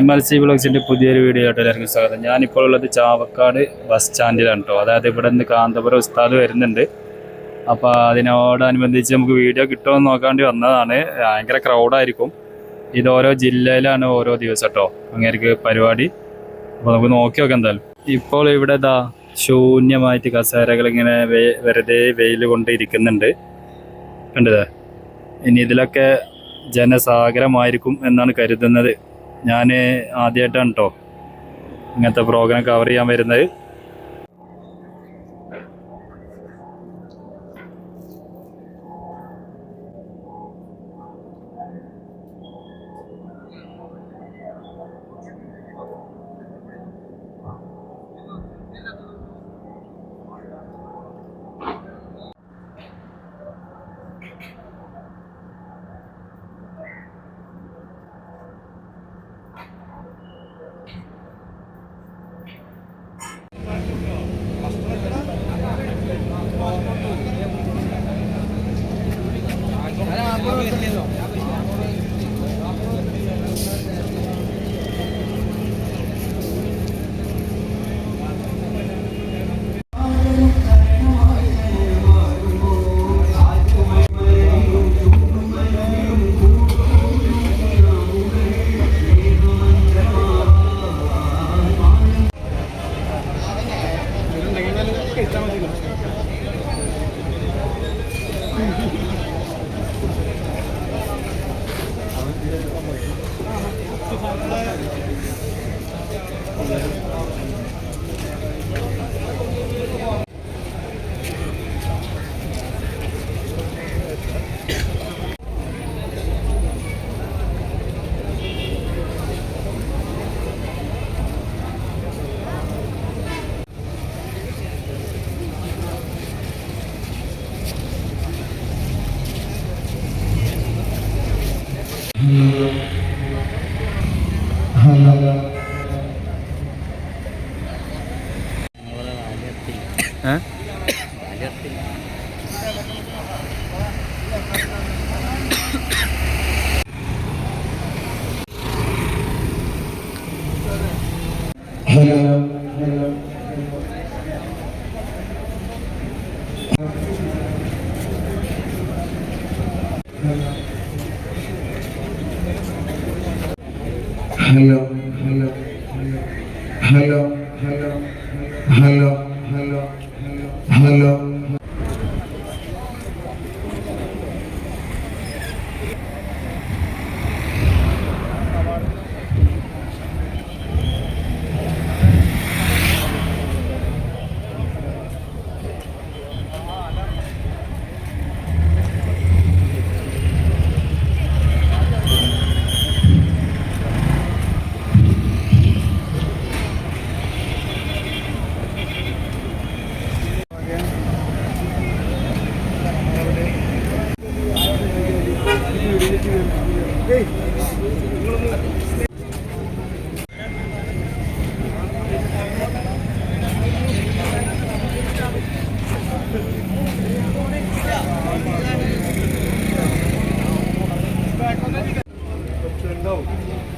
M L C ബ്ലോഗ്സിന്റെ പുതിയൊരു വീഡിയോയിലോട്ട് എല്ലാവർക്കും സ്വാഗതം. ഞാനിപ്പോൾ ഉള്ളത് ചാവക്കാട് ബസ് സ്റ്റാൻഡിലാണ് കേട്ടോ അതായത് ഇവിടെ നിന്ന് കാന്തപുരം ഉസ്താദ് വരുന്നുണ്ട്. അപ്പോൾ അതിനോടനുബന്ധിച്ച് നമുക്ക് വീഡിയോ കിട്ടുമെന്ന് നോക്കാണ്ടി വന്നതാണ്. ഭയങ്കര ക്രൗഡായിരിക്കും ഇത് ഓരോ ജില്ലയിലാണ് ഓരോ ദിവസം കേട്ടോ അങ്ങനെയൊക്കെ പരിപാടി. അപ്പോൾ നമുക്ക് നോക്കി നോക്കാം എന്തായാലും. ഇപ്പോൾ ഇവിടെ ഇതാ ശൂന്യമായിട്ട് കസേരകൾ ഇങ്ങനെ വെറുതെ വെയിൽ കൊണ്ട് ഇരിക്കുന്നുണ്ട്. കണ്ടത് ഇനി ഇതിലൊക്കെ ജനസാഗരമായിരിക്കും എന്നാണ് കരുതുന്നത്. ഞാൻ ആദ്യമായിട്ടാണ് കേട്ടോ ഇങ്ങനത്തെ പ്രോഗ്രാം കവർ ചെയ്യാൻ വരുന്നത്.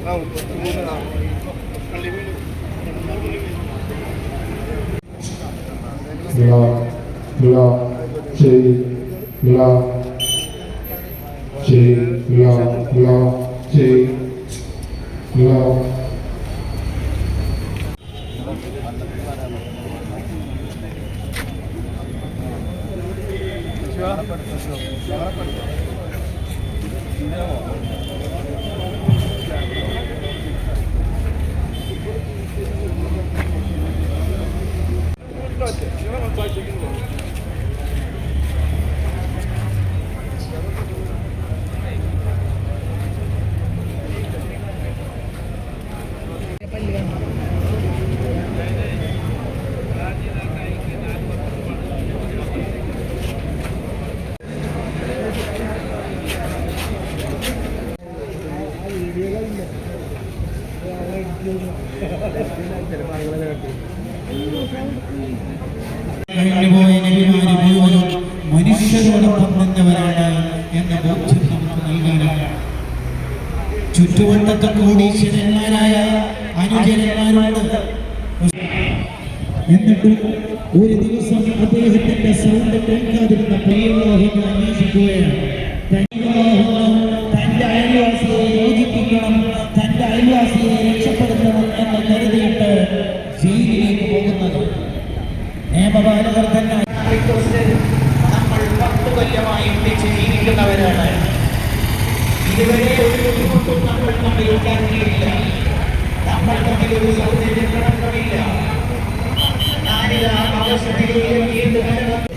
La, la, la, la. ചുറ്റുവട്ടത്തെ കോടീശ്വരന്മാരായ അനുചരന്മാരുണ്ട് എന്നിട്ടും ഒരു ദിവസം അദ്ദേഹത്തിന്റെ സൗണ്ട് കേൾക്കാതിരുന്ന പ്രിയലോഹങ്ങൾ അന്വേഷിക്കുകയാണ്. തന്റെ രക്ഷപ്പെടുത്തണം എന്ന് കരുതിയിട്ട് പോകുന്നത് തന്നെ നമ്മൾ പത്ത് കൊല്ലമായി ജീവിക്കുന്നവരാണ്. ഇതുവരെ ഒരു ബുദ്ധിമുട്ടും നമ്മൾ തമ്മിൽ ഉണ്ടാക്കിയില്ല നമ്മൾ തമ്മിൽ ഒരു സൗന്ദര്യപ്പെടേണ്ടതില്ല ഞാനിതാ അവസ്ഥയിലേക്ക് വീണ്ടും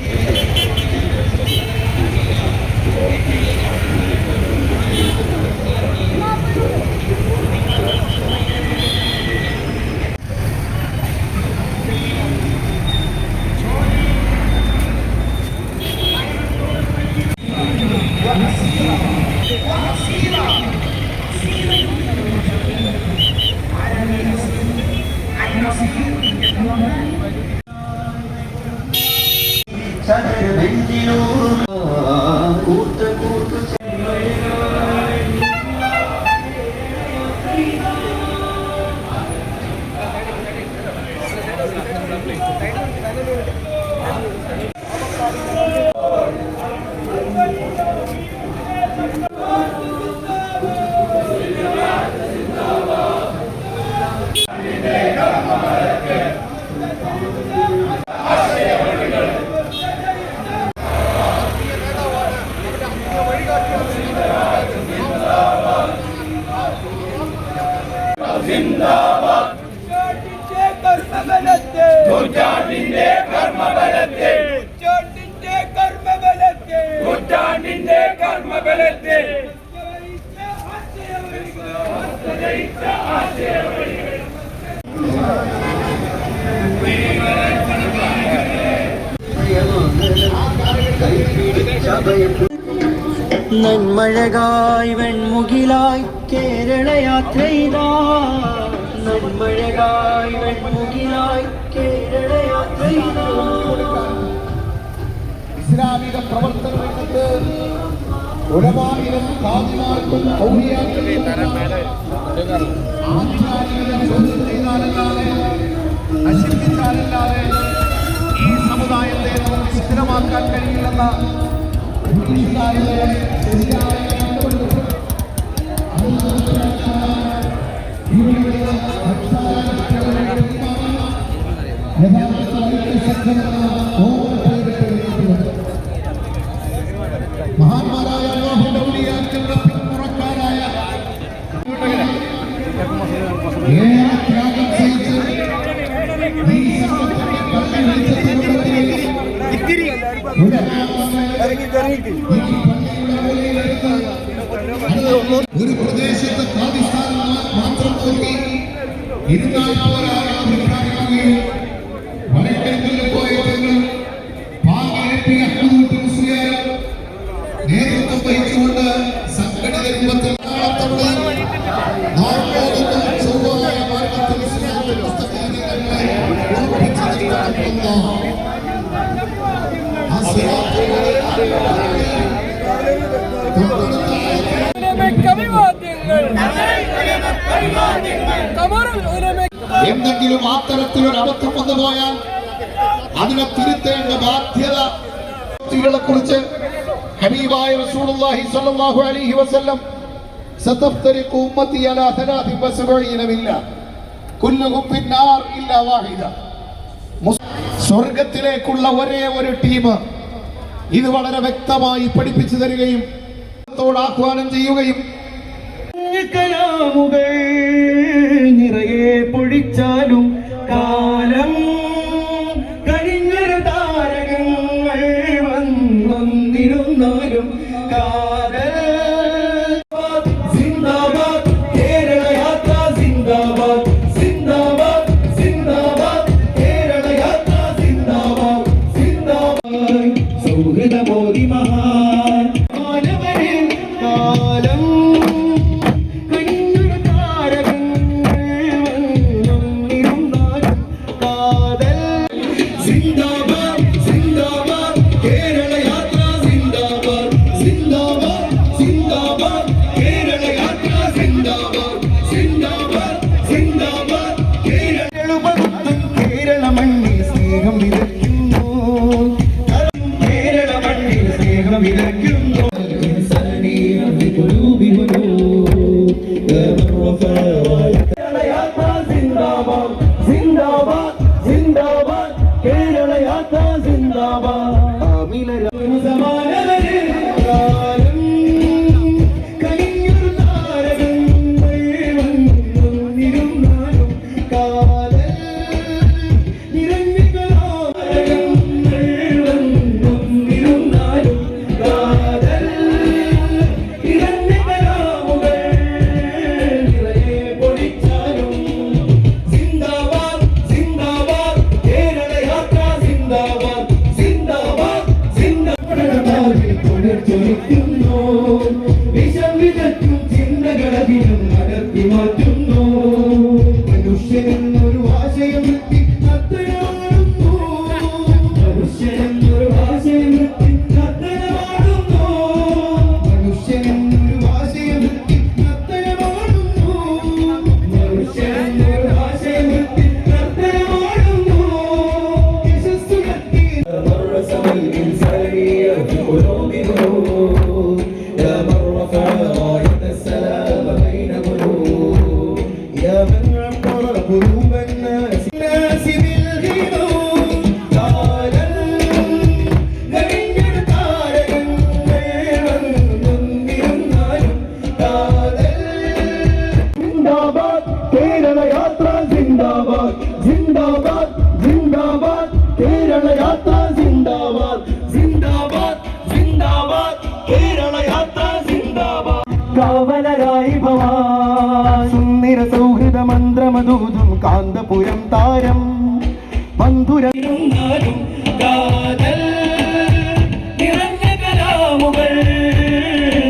Thank you. നന്മഴകായി വെൺമുകിലായി കേരള യാത്ര ചെയ്താ നന്മഴകായി വെൺമുകിലായി കേരള യാത്ര ചെയ്താ ഇസ്ലാമിക പ്രവർത്തന രംഗത്ത് ഉലമായിരം ഖാദിമാർക്കും ഔലിയാക്കൾക്കും ആധികാരികത ചോദ്യം ചെയ്താലല്ലാതെ നശിപ്പിച്ചാലല്ലാതെ ഈ സമുദായത്തെ നമുക്ക് സ്ഥിരമാക്കാൻ കഴിയില്ലെന്ന ബ്രിട്ടീഷുകാരുടെ ശരിയായ യഥാർത്ഥ இருந்தால் போல എന്തെങ്കിലും അത്തരത്തിലൊരു അബദ്ധം വന്നു പോയാൽ അതിനെ തിരുത്തേണ്ട ബാധ്യത കുട്ടികളെ കുറിച്ച് ഹബീബായ റസൂലുള്ളാഹി സ്വല്ലല്ലാഹു അലൈഹി വസല്ലം സതഫ്തരിഖു ഉമ്മത്തി അലാ 73 മില്ല കുല്ലുഹും ഫിന്നാർ ഇല്ലാ വാഹിദ. സ്വർഗത്തിലേക്കുള്ള ഒരേ ഒരു ടീം ഇത് വളരെ വ്യക്തമായി പഠിപ്പിച്ചു തരികയും ആഹ്വാനം ചെയ്യുകയും കലാമുകൾ നിറയെ പൊഴിച്ചാലും കാലം കഴിഞ്ഞൊരു താരകങ്ങൾ വന്നൊന്നിരുന്നാലും കാതൽ മനുഷ്യനെന്നൊരു മന്ത്രമധൂതും കാന്തപുരം താരം. ബന്ധുരനാലും കാതൽ നിറഞ്ഞ കലാമുകൾ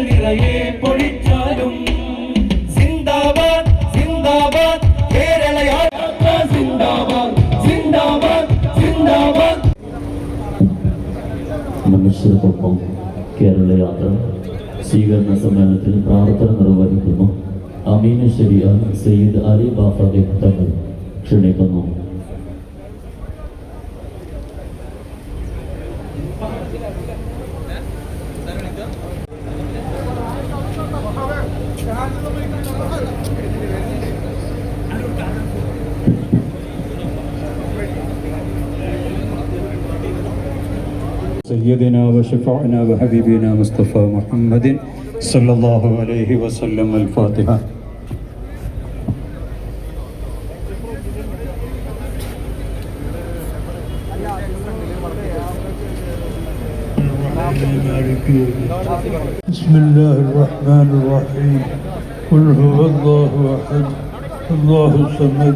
നിറയെ പൊഴിച്ചാലും സിന്ദാബാദ് സിന്ദാബാദ് കേരള സിന്ദാബാദ് സിന്ദാബാദ് സിന്ദാബാദ്. മനുഷ്യർക്കൊപ്പം കേരള യാത്ര സ്വീകരണ സമ്മേളനത്തിൽ പ്രാർത്ഥന നിർവഹിക്കുന്നു. അമീന ശരിയ സയ്യിദ് അലി ബാഫാദെ തങ്ങൾ ക്ഷണിക്കുന്നു سيدنا وشفعنا وحبيبنا مصطفى محمد صلى الله عليه وسلم بسم الله الرحمن الرحيم قل هو الله أحد الله الصمد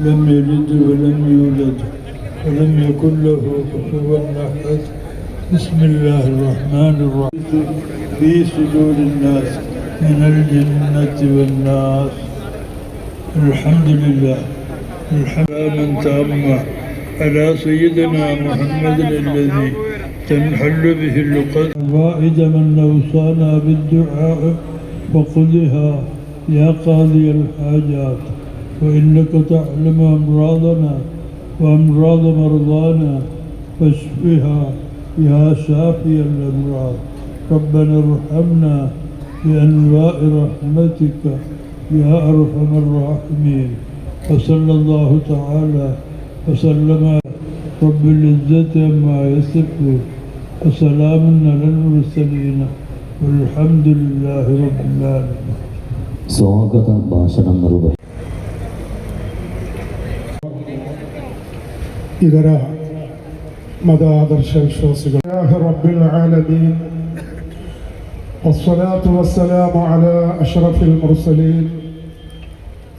لم يلد ولم يولد ولم يكن له كفوا أحد بسم الله الرحمن الرحيم في صدور الناس من الجنة والناس الحمد لله الحمد تامة على سيدنا محمد الذي تنحل به اللقد الوائد من أوصانا بالدعاء وقلها يا قاضي الحاجات وإنك تعلم أمراضنا وأمراض مرضانا فاشفها يا شافي الأمراض. ربنا ارحمنا بأنواع رحمتك يا أرحم الراحمين. وصلى الله تعالى وسلم. رب العزة عما يصفون. وسلام على المرسلين والحمد لله رب العالمين സ്വാഗത ഭാഷണം നിർവഹിക്കുന്നു ഇതര മതാദർശ വിശ്വാസികൾ റബ്ബിൽ ആലമീൻ والصلاة والسلام على أشرف المرسلين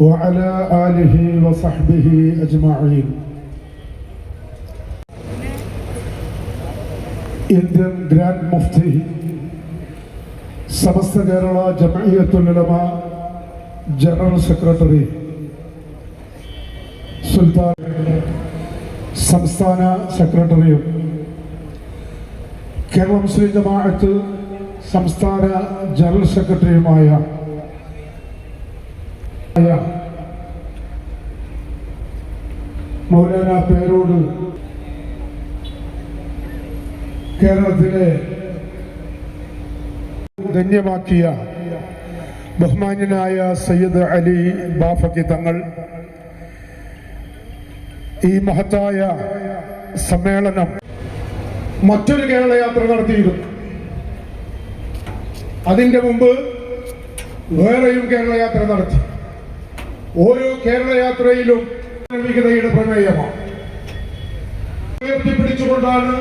وعلى آله وصحبه أجمعين ഇന്ത്യൻ ഗ്രാൻഡ് മുഫ്തി സമസ്ത കേരള ജമയത്തുലമ ജനറൽ സെക്രട്ടറി സുൽത്താൻ സംസ്ഥാന സെക്രട്ടറിയും കേരള മുസ്ലിം ജമാഅത്ത് സംസ്ഥാന ജനറൽ സെക്രട്ടറിയുമായ മൗലാന പേരോട് കേരളത്തിലെ ധന്യമാക്കിയ ബഹുമാന്യനായ സയ്യിദ് അലി ബാഫക്കി തങ്ങൾ ഈ മഹത്തായ സമ്മേളനം മറ്റൊരു കേരള യാത്ര നടത്തിയിരുന്നു. അതിന്റെ മുമ്പ് വേറെയും കേരള യാത്ര നടത്തി. ഓരോ കേരള യാത്രയിലും പ്രമേയമാണ്. ഉയർത്തിപ്പിടിച്ചുകൊണ്ടാണ്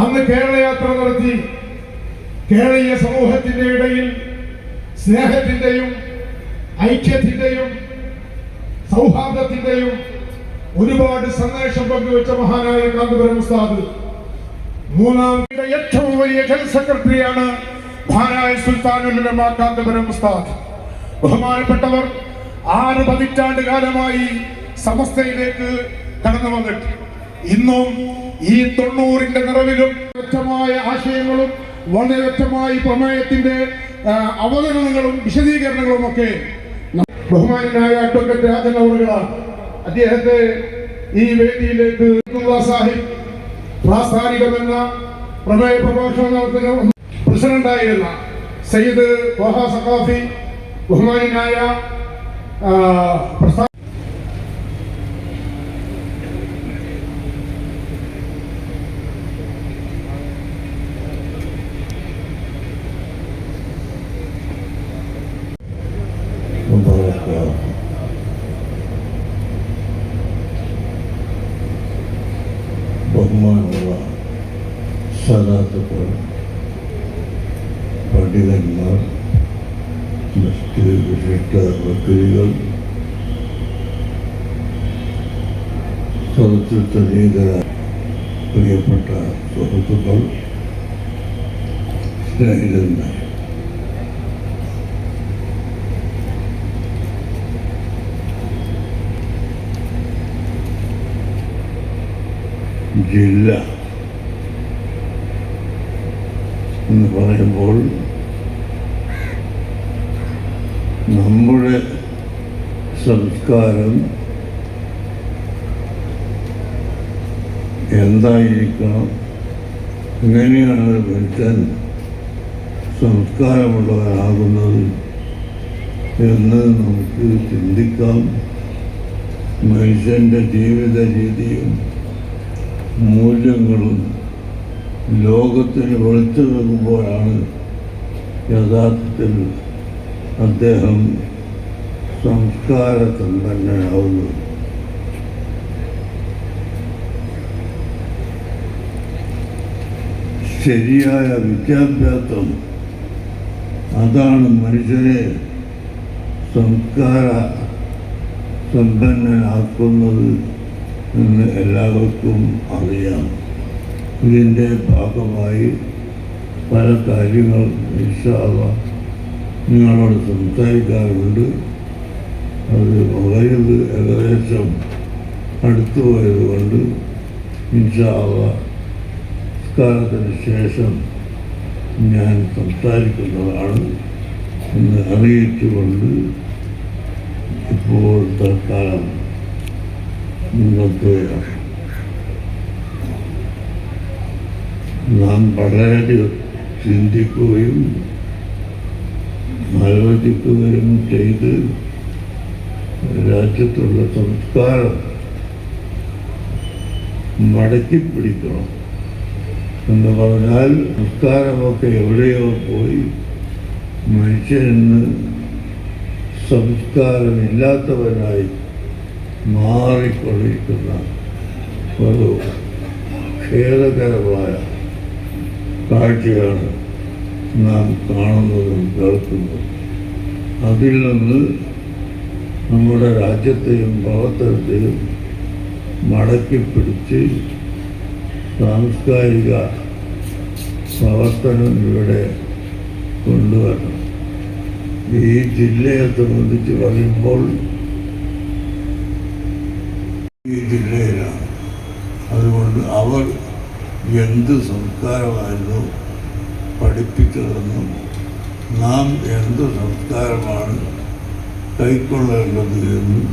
അന്ന് കേരള യാത്ര നടത്തി കേരളീയ സമൂഹത്തിന്റെ ഇടയിൽ സ്നേഹത്തിന്റെയും ഐക്യത്തിന്റെയും സൗഹാർദ്ദത്തിന്റെയും ഒരുപാട് സന്ദേശം പങ്കുവെച്ച മഹാനായ കാന്തപുരം ഉസ്താദ്. മൂന്നാം ഏറ്റവും വലിയ ജനറൽ സെക്രട്ടറിയാണ് മഹാനായ സുൽത്താനുലമ കാന്തപുരം ഉസ്താദ്. ബഹുമാനപ്പെട്ടവർ ആറ് പതിറ്റാണ്ട് കാലമായി സമസ്തയിലേക്ക് കടന്നു വന്നിട്ട്. ഇന്നും ഈ തൊണ്ണൂറിന്റെ നിറവിലും വ്യക്തമായ ആശയങ്ങളും വളരെ വ്യക്തമായി പ്രമേയത്തിന്റെ അവതരണങ്ങളും വിശദീകരണങ്ങളും ഒക്കെ ബഹുമാനായ അഡ്വക്കറ്റ് രാജൻ അവറുകളാണ് അദ്ദേഹത്തെ ഈ വേദിയിലേക്ക് സാഹിബ് പ്രാസ്ഥാനികമെന്ന പ്രമേയ പ്രഭാഷണം നടത്തുന്ന പ്രസിഡന്റായിരുന്ന സയ്യിദ് സഖാഫി ബഹുമാനായ ആ, മുമ്പാക്കുക ബഹുമാനമുള്ള സലാത്തുക്കൾ പണ്ഡിതന്മാർ വിശിഷ്ട വക്കീലുകൾ സ്വതത്വ നീതരായ പ്രിയപ്പെട്ട സുഹൃത്തുക്കൾ സ്നേഹിതന്മാർ ജില്ല എന്ന് പറയുമ്പോൾ നമ്മുടെ സംസ്കാരം എന്തായിരിക്കണം? എങ്ങനെയാണ് മനുഷ്യൻ സംസ്കാരമുള്ളവരാകുന്നത് എന്ന് നമുക്ക് ചിന്തിക്കാം. മനുഷ്യന്റെ ജീവിത രീതിയും മൂല്യങ്ങളും ലോകത്തിന് വെളുത്തു വെക്കുമ്പോഴാണ് യഥാർത്ഥത്തിൽ അദ്ദേഹം സംസ്കാര സമ്പന്നനാവുന്നത് ശരിയായ വിദ്യാഭ്യാസം അതാണ് മനുഷ്യനെ സംസ്കാര സമ്പന്നനാക്കുന്നത്. എന്ന് എല്ലാവർക്കും അറിയാം. ഇതിന്റെ ഭാഗമായി പല കാര്യങ്ങൾ ഇൻഷാല്ല നിങ്ങളോട് സംസാരിക്കാറുണ്ട്. അത് വളരെ ഏകദേശം അടുത്തു പോയതുകൊണ്ട് ഇൻഷാല്ല സംസ്കാരത്തിന് ശേഷം ഞാൻ സംസാരിക്കുന്നതാണ് എന്ന് അറിയിച്ചുകൊണ്ട് ഇപ്പോൾ തൽക്കാലം നിങ്ങൾക്ക് നാം വളരെ ചിന്തിക്കുകയും ആലോചിക്കുകയും ചെയ്ത് രാജ്യത്തുള്ള സംസ്കാരം മടക്കി പിടിക്കണം എന്ന് പറഞ്ഞാൽ സംസ്കാരമൊക്കെ എവിടെയോ പോയി മനുഷ്യന് സംസ്കാരമില്ലാത്തവനായി മാറിക്കൊണ്ടിരിക്കുന്ന ഒരു ഖേദകരമായ കാഴ്ചയാണ് നാം കാണുന്നതും കേൾക്കുന്നതും. അതിൽ നിന്ന് നമ്മുടെ രാജ്യത്തെയും പ്രവർത്തനത്തെയും മടക്കി പിടിച്ച് സാംസ്കാരിക പ്രവർത്തനം ഇവിടെ കൊണ്ടുവരണം. ഈ ജില്ലയെ സംബന്ധിച്ച് പറയുമ്പോൾ ജില്ലയിലാണ് അതുകൊണ്ട് അവർ എന്ത് സംസ്കാരമായിരുന്നു പഠിപ്പിച്ചതെന്നും നാം എന്ത് സംസ്കാരമാണ് കൈക്കൊള്ളേണ്ടത് എന്നും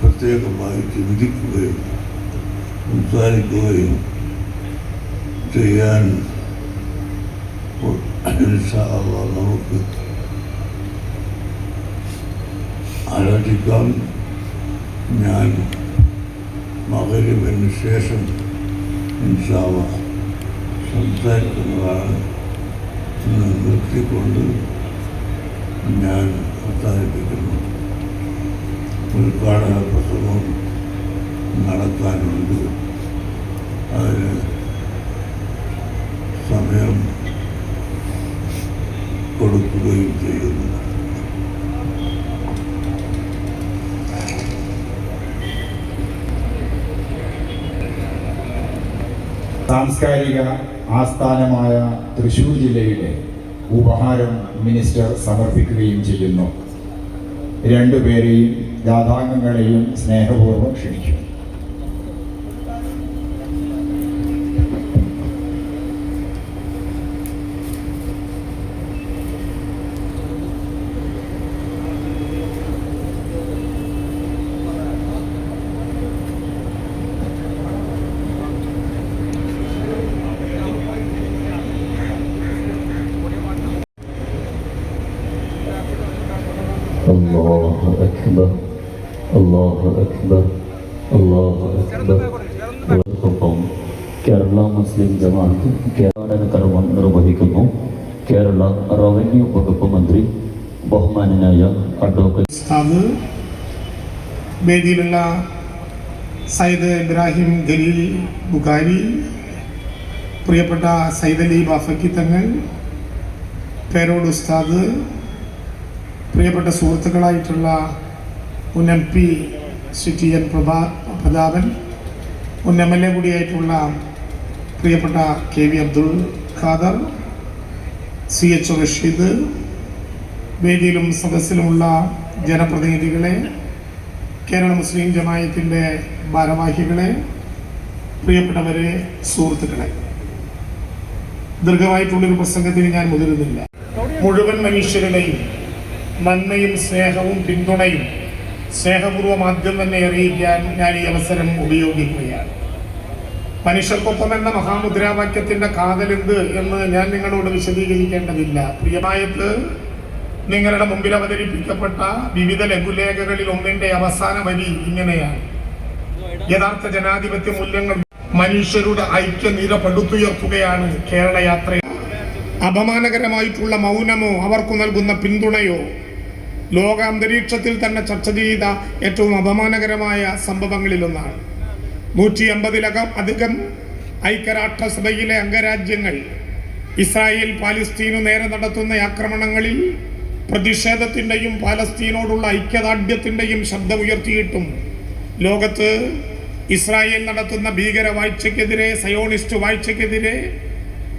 പ്രത്യേകമായി ചിന്തിക്കുകയും സംസാരിക്കുകയും ചെയ്യാൻ നമുക്ക് ആലോചിക്കാം. ഞാൻ മകരിവിന് ശേഷം ഇൻഷാവ സംസാരിക്കുന്നതാണ് എന്ന് നിർത്തിക്കൊണ്ട് ഞാൻ അവസാനിപ്പിക്കുന്നു. ഉദ്ഘാടന പ്രസംഗം നടത്താനുണ്ട്. അതിന് സമയം കൊടുക്കുകയും ചെയ്യുന്നു. സാംസ്കാരിക ആസ്ഥാനമായ തൃശൂർ ജില്ലയുടെ ഉപഹാരം മിനിസ്റ്റർ സമർപ്പിക്കുകയും ചെയ്യുന്നു. രണ്ടുപേരെയും ദാതാംഗങ്ങളെയും സ്നേഹപൂർവം ക്ഷണിച്ചു കേരള മുസ്ലിം ജമാഅത്ത് കേരള കർമ്മം നിർവഹിക്കുന്നു. കേരള റവന്യൂ വകുപ്പ് മന്ത്രി ബഹുമാനായ ഉസ്താദ് വേദിയിലുള്ള സയ്യിദ് ഇബ്രാഹിം ഖലീൽ ബുഖാരി പ്രിയപ്പെട്ട സയ്യിദ് അലി ബാഫക്കി തങ്ങൾ പേരോട് ഉസ്താദ് പ്രിയപ്പെട്ട സുഹൃത്തുക്കളായിട്ടുള്ള മുൻ M P Shri T N Prabha Prathapan മുൻ എം എൽ എ കൂടിയായിട്ടുള്ള പ്രിയപ്പെട്ട K V Abdul Khader C H Rasheed വേദിയിലും സദസ്സിലുമുള്ള ജനപ്രതിനിധികളെ കേരള മുസ്ലിം ജമായത്തിന്റെ ഭാരവാഹികളെ പ്രിയപ്പെട്ടവരെ സുഹൃത്തുക്കളെ. ദീർഘമായിട്ടുള്ളൊരു പ്രസംഗത്തിന് ഞാൻ മുതിരുന്നില്ല. മുഴുവൻ മനുഷ്യരുടെയും നന്മയും സ്നേഹവും പിന്തുണയും സ്നേഹപൂർവം ആദ്യം തന്നെ അറിയിക്കാൻ ഞാൻ ഈ അവസരം ഉപയോഗിക്കുകയാണ്. മനുഷ്യർക്കൊപ്പം എന്ന മഹാമുദ്രാവാക്യത്തിന്റെ കാതലെന്ത് എന്ന് ഞാൻ നിങ്ങളോട് വിശദീകരിക്കേണ്ടതില്ല. പ്രിയമായത് നിങ്ങളുടെ മുമ്പിൽ അവതരിപ്പിക്കപ്പെട്ട വിവിധ ലഘുലേഖകളിൽ ഒന്നിന്റെ അവസാന വരി ഇങ്ങനെയാണ്. യഥാർത്ഥ ജനാധിപത്യ മൂല്യങ്ങൾ മനുഷ്യരുടെ ഐക്യനിര പടുത്തുയർത്തുകയാണ് കേരള യാത്ര അപമാനകരമായിട്ടുള്ള മൗനമോ അവർക്ക് നൽകുന്ന പിന്തുണയോ ലോക അന്തരീക്ഷത്തിൽ തന്നെ ചർച്ച ചെയ്ത ഏറ്റവും അപമാനകരമായ സംഭവങ്ങളിലൊന്നാണ്. നൂറ്റി അമ്പതിലകം അധികം ഐക്യരാഷ്ട്രസഭയിലെ അംഗരാജ്യങ്ങൾ ഇസ്രായേൽ പാലസ്തീനു നേരെ നടത്തുന്ന ആക്രമണങ്ങളിൽ പ്രതിഷേധത്തിന്റെയും പാലസ്തീനോടുള്ള ഐക്യദാർഢ്യത്തിന്റെയും ശബ്ദമുയർത്തിയിട്ടും ലോകത്ത് ഇസ്രായേൽ നടത്തുന്ന ഭീകര വാഴ്ചയ്ക്കെതിരെ സയോണിസ്റ്റ് വാഴ്ചയ്ക്കെതിരെ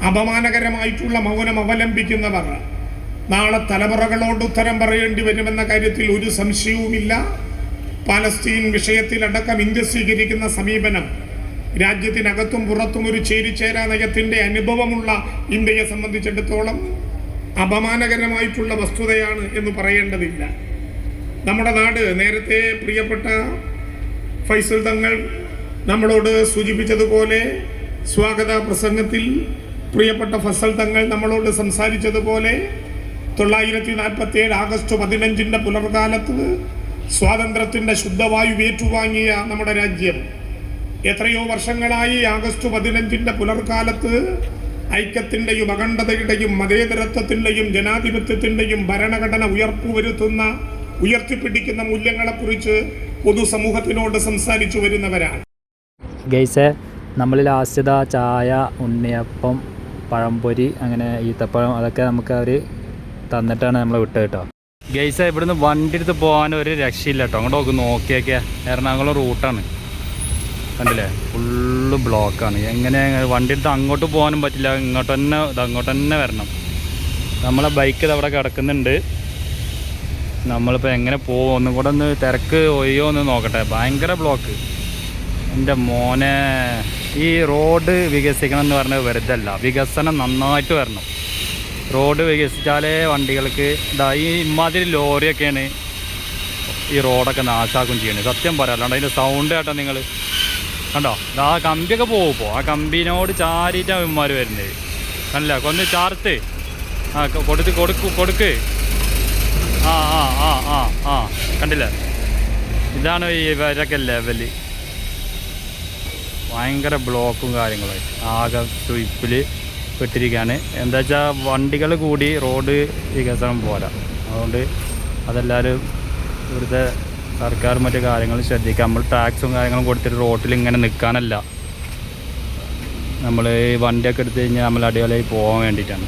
അപമാനകരമായിട്ടുള്ള മൗനം അവലംബിക്കുന്നവർ നാളെ തലമുറകളോട് ഉത്തരം പറയേണ്ടി വരുമെന്ന കാര്യത്തിൽ ഒരു സംശയവുമില്ല. പാലസ്തീൻ വിഷയത്തിലടക്കം ഇന്ത്യ സ്വീകരിക്കുന്ന സമീപനം രാജ്യത്തിനകത്തും പുറത്തും ഒരു ചേരിചേരാ നയത്തിന്റെ അനുഭവമുള്ള ഇന്ത്യയെ സംബന്ധിച്ചിടത്തോളം അപമാനകരമായിട്ടുള്ള വസ്തുതയാണ് എന്ന് പറയേണ്ടതില്ല. നമ്മുടെ നാട് നേരത്തെ പ്രിയപ്പെട്ട ഫൈസൽ തങ്ങൾ നമ്മളോട് സൂചിപ്പിച്ചതുപോലെ സ്വാഗത പ്രസംഗത്തിൽ പ്രിയപ്പെട്ട ഫസൽ തങ്ങൾ നമ്മളോട് സംസാരിച്ചതുപോലെ തൊള്ളായിരത്തി നാൽപ്പത്തി ഏഴ് ആഗസ്റ്റ് പതിനഞ്ചിന്റെ പുലർകാലത്ത് സ്വാതന്ത്ര്യത്തിന്റെ ശുദ്ധവായു ഏറ്റുവാങ്ങിയ നമ്മുടെ രാജ്യം. എത്രയോ വർഷങ്ങളായി ആഗസ്റ്റ് പതിനഞ്ചിന്റെ പുലർക്കാലത്ത് ഐക്യത്തിന്റെയും അഖണ്ഡതയുടെയും മതേതരത്വത്തിന്റെയും ജനാധിപത്യത്തിന്റെയും ഭരണഘടന ഉയർപ്പുവരുത്തുന്ന ഉയർത്തിപ്പിടിക്കുന്ന മൂല്യങ്ങളെക്കുറിച്ച് പൊതുസമൂഹത്തിനോട് സംസാരിച്ചു വരുന്നവരാണ്. ഗൈസെ നമ്മൾ ലാസ്റ്റത ചായ ഉണ്ണിയപ്പം പഴംപൊരി അങ്ങനെ ഈത്തപ്പഴം അതൊക്കെ നമുക്ക് അവർ തന്നിട്ടാണ് നമ്മൾ വിട്ടത് കേട്ടോ. ഗൈസ ഇവിടുന്ന് വണ്ടി എടുത്ത് പോകാൻ ഒരു രക്ഷയില്ല കേട്ടോ. അങ്ങോട്ട് നോക്ക് നോക്കിയൊക്കെ. എറണാകുളം റൂട്ടാണ്. കണ്ടില്ലേ? ഫുള്ള് ബ്ലോക്കാണ്. എങ്ങനെ വണ്ടി എടുത്ത് അങ്ങോട്ട് പോകാനും പറ്റില്ല. ഇങ്ങോട്ട് തന്നെ ഇത് അങ്ങോട്ട് തന്നെ വരണം. നമ്മളെ ബൈക്ക് ഇത് അവിടെ കിടക്കുന്നുണ്ട്. നമ്മളിപ്പോൾ എങ്ങനെ പോകും ഒന്നും കൂടെ ഒന്ന് തിരക്ക് ഒയ്യോ ഒന്ന് നോക്കട്ടെ. ഭയങ്കര ബ്ലോക്ക് എന്റെ മോനെ ഈ റോഡ് വികസിക്കണം എന്ന് പറഞ്ഞത് വെറുതല്ല. വികസനം നന്നായിട്ട് വരണം. റോഡ് വികസിച്ചാലേ വണ്ടികൾക്ക് ഇതാ ഈ ഇമാതിരി ലോറിയൊക്കെയാണ് ഈ റോഡൊക്കെ നാശാക്കും ചെയ്യണത് സത്യം പറയാം. അല്ലാണ്ട് അതിന്റെ സൗണ്ട് കേട്ടോ നിങ്ങൾ കണ്ടോ? ആ കമ്പിയൊക്കെ പോകും ഇപ്പോൾ ആ കമ്പിനോട് ചാരിയിട്ടാണ് ഇമ്മാർ വരുന്നത്. അല്ല കൊന്ന് ചാർത്ത്. ആ കൊടുത്ത് കൊടുക്ക് കൊടുക്ക്. ആ ആ ആ ആ ആ. കണ്ടില്ലേ? ഇതാണ് ഈ ഇവരൊക്കെ ലെവൽ ഭയങ്കര ബ്ലോക്കും കാര്യങ്ങളും. ആകെ സ്വിപ്പിൽ പെട്ടിരിക്കുകയാണ്. എന്താ വെച്ചാൽ വണ്ടികൾ കൂടി റോഡ് വികസനം പോരാ. അതുകൊണ്ട് അതെല്ലാവരും ഇവിടുത്തെ സർക്കാർ മറ്റു കാര്യങ്ങൾ ശ്രദ്ധിക്കുക. നമ്മൾ ടാക്സും കാര്യങ്ങളും കൊടുത്തിട്ട് റോട്ടിൽ ഇങ്ങനെ നിൽക്കാനല്ല. നമ്മൾ ഈ വണ്ടിയൊക്കെ എടുത്തു കഴിഞ്ഞാൽ നമ്മൾ അടിപൊളിയായി പോകാൻ വേണ്ടിയിട്ടാണ്.